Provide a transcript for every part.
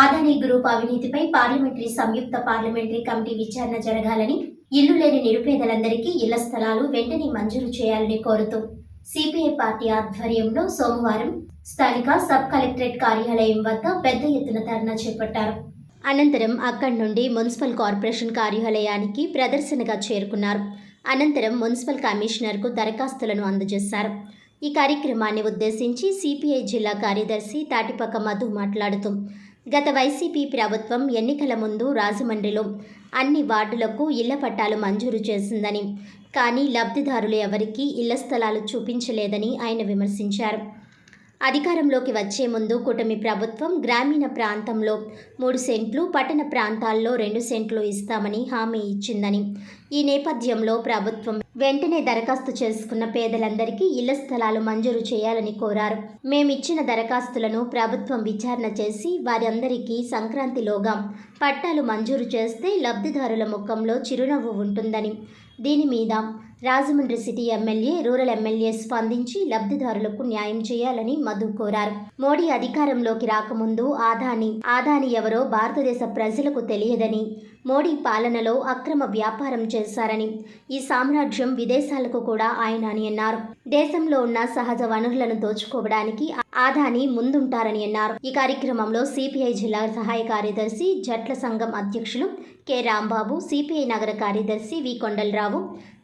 Adani group అవినీతిపై parliamentary సంయుక్త parliamentary committee విచారణ జరగాలని ఇల్లు లేని నిరుపేదలందరికీ ఇళ్ళ స్థలాలు వెంటనే మంజూరు చేయాలని కోరుతూ సిపిఐ పార్టీ ఆధ్వర్యంలో సోమవారం స్థానిక సబ్ కలెక్టరేట్ కార్యాలయం వద్ద పెద్ద ఎత్తున ధర్నా చేపట్టారు. అనంతరం అక్కడి నుండి మున్సిపల్ కార్పొరేషన్ కార్యాలయానికి ప్రదర్శనగా చేరుకున్నారు. అనంతరం మున్సిపల్ కమిషనర్కు దరఖాస్తులను అందజేశారు. ఈ కార్యక్రమాన్ని ఉద్దేశించి సిపిఐ జిల్లా కార్యదర్శి తాటిపక్క మధు మాట్లాడుతూ గత వైసీపీ ప్రభుత్వం ఎన్నికల ముందు రాజమండ్రిలో అన్ని వార్డులకు ఇళ్ళ పట్టాలు మంజూరు చేసిందని కానీ లబ్ధిదారులు ఎవరికీ ఇళ్ళ స్థలాలు చూపించలేదని ఆయన విమర్శించారు. అధికారంలోకి వచ్చే ముందు కూటమి ప్రభుత్వం గ్రామీణ ప్రాంతంలో మూడు సెంట్లు పట్టణ ప్రాంతాల్లో రెండు సెంట్లు ఇస్తామని హామీ ఇచ్చిందని. ఈ నేపథ్యంలో ప్రభుత్వం వెంటనే దరఖాస్తు చేసుకున్న పేదలందరికీ ఇళ్ళ స్థలాలు మంజూరు చేయాలని కోరారు. మేమిచ్చిన దరఖాస్తులను ప్రభుత్వం విచారణ చేసి వారందరికీ సంక్రాంతిలోగా పట్టాలు మంజూరు చేస్తే లబ్ధిదారుల ముఖంలో చిరునవ్వు ఉంటుందని దీని మీద Rajahmundry city MLA rural MLA స్పందించి లబ్ధిదారులకు న్యాయం చేయాలని మధు కోరారు. మోడీ అధికారంలోకి రాకముందు ఆదాని ఆదాని ఎవరో భారతదేశ ప్రజలకు తెలియదని మోడీ పాలనలో అక్రమ వ్యాపారం చేశారని ఈ సామ్రాజ్యం విదేశాలకు కూడా ఆయన అని అన్నారు. దేశంలో ఉన్న సహజ వనరులను దోచుకోవడానికి ఆదాని ముందుంటారని అన్నారు. ఈ కార్యక్రమంలో సిపిఐ జిల్లా సహాయ కార్యదర్శి జట్ల సంఘం అధ్యక్షులు కె. రాంబాబు సిపిఐ నగర కార్యదర్శి వి. కొండలరావు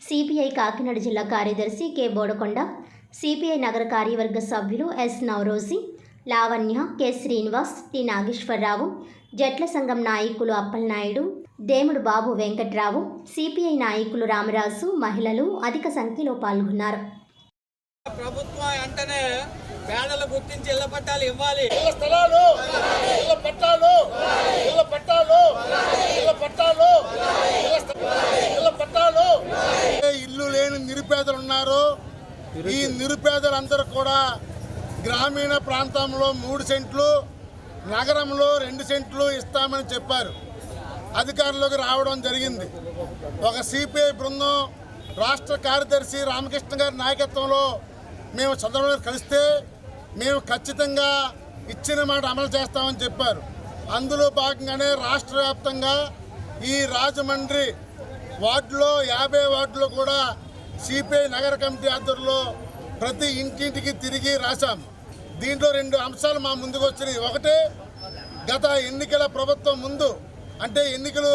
సిపిఐ కాకినాడ జిల్లా కార్యదర్శి కె. బోడకొండ సిపిఐ నగర కార్యవర్గ సభ్యులు S. Navaroji Lavanya K. Srinivas T. Nageswararao జట్ల సంఘం నాయకులు అప్పలనాయుడు దేముడు బాబు వెంకట్రావు సిపిఐ నాయకులు రామరాజు మహిళలు అధిక సంఖ్యలో పాల్గొన్నారు. ప్రభుత్వం వెంటనే పేదలు గుర్తించి ఇళ్ళ పట్టాలు ఇవ్వాలి. ఇళ్ళ స్థలాలు ఇళ్ళ పట్టాలు ఇళ్ళ పట్టాలు ఇళ్ళ పట్టాలు ఇళ్ళ ఇళ్ళ పట్టాలు. ఏ ఇల్లు లేని నిరుపేదలు ఉన్నారు. ఈ నిరుపేదలందరూ కూడా గ్రామీణ ప్రాంతంలో మూడు సెంట్లు నగరంలో రెండు సెంట్లు ఇస్తామని చెప్పారు. అధికారంలోకి రావడం జరిగింది. ఒక సిపిఐ బృందం రాష్ట్ర కార్యదర్శి రామకృష్ణ గారి నాయకత్వంలో మేము చంద్రబాబు కలిస్తే మేము ఖచ్చితంగా ఇచ్చిన మాట అమలు చేస్తామని చెప్పారు. అందులో భాగంగానే రాష్ట్ర వ్యాప్తంగా ఈ రాజమండ్రి వార్డులో యాభై వార్డులో కూడా సిపిఐ నగర కమిటీ ఆధ్వర్యంలో ప్రతి ఇంటింటికి తిరిగి రాశాం. దీంట్లో రెండు అంశాలు మా ముందుకు వచ్చినాయి. ఒకటి గత ఎన్నికల ప్రభుత్వం ముందు అంటే ఎన్నికలు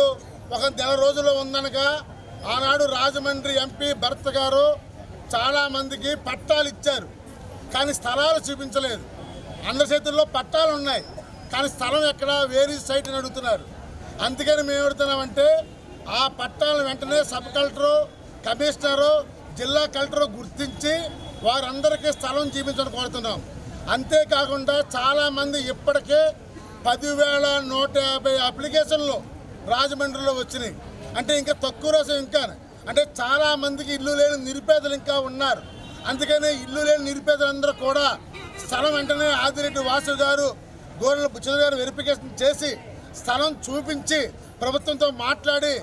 ఒక నెల రోజుల్లో ఉందనగా ఆనాడు రాజమండ్రి ఎంపీ భరత్ గారు చాలామందికి పట్టాలు ఇచ్చారు. కానీ స్థలాలు చూపించలేదు. అందరి చేతుల్లో పట్టాలు ఉన్నాయి. కానీ స్థలం ఎక్కడ? వేరే సైట్ అని అడుగుతున్నారు. అందుకని మేము అడుగుతున్నామంటే ఆ పట్టాలను వెంటనే సబ్ కలెక్టరు కమిషనరు జిల్లా కలెక్టరు గుర్తించి వారందరికీ స్థలం చూపించడం కోరుతున్నాం. అంతేకాకుండా చాలామంది ఇప్పటికే పదివేల నూట యాభై అప్లికేషన్లు రాజమండ్రిలో వచ్చినాయి. అంటే ఇంకా తక్కువ రోజు ఇంకా అంటే చాలా మందికి ఇల్లు లేని నిరుపేదలు ఇంకా ఉన్నారు. అందుకని ఇల్లు లేని నిరుపేదలందరూ కూడా స్థలం వెంటనే ఆదిరెడ్డి వాసు గారు గోరెల బుచ్చన గారు వెరిఫికేషన్ చేసి స్థలం చూపించి ప్రభుత్వంతో మాట్లాడి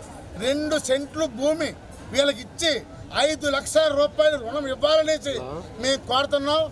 రెండు సెంట్లు భూమి వీళ్ళకి ఇచ్చి ఐదు లక్షల రూపాయలు రుణం ఇవ్వాలనేసి మేము కోరుతున్నాం.